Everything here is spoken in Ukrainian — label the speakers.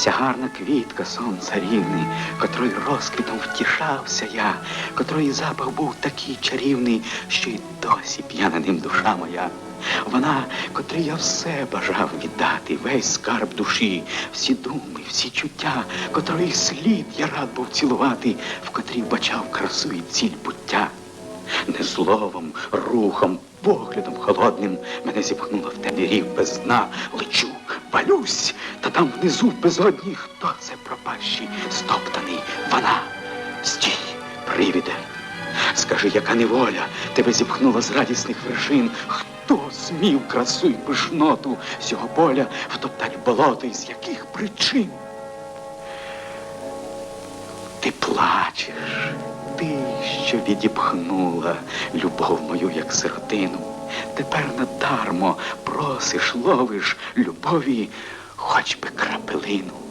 Speaker 1: Ця гарна квітка сонця рівний, котрої розквітом втішався я, котрої запах був такий чарівний, що й досі п'яна ним душа моя. Вона, котрій я все бажав віддати, весь скарб душі, всі думи, всі чуття, котрої слід я рад був цілувати, в котрій бачав красу і ціль буття. Не словом, рухом, поглядом холодним мене зіпхнуло в рів без дна. Лечу, валюсь, та там внизу безодні хто це пропащий, стоптаний, вона. Стій, привіде. Скажи, яка неволя тебе зіпхнула з радісних вершин? Хто змів красу й пишноту цього поля втоптать болото і з яких причин? Ти плачеш, ти, що відіпхнула любов мою, як сиротину. Тепер надармо просиш, ловиш любові, хоч би крапелину.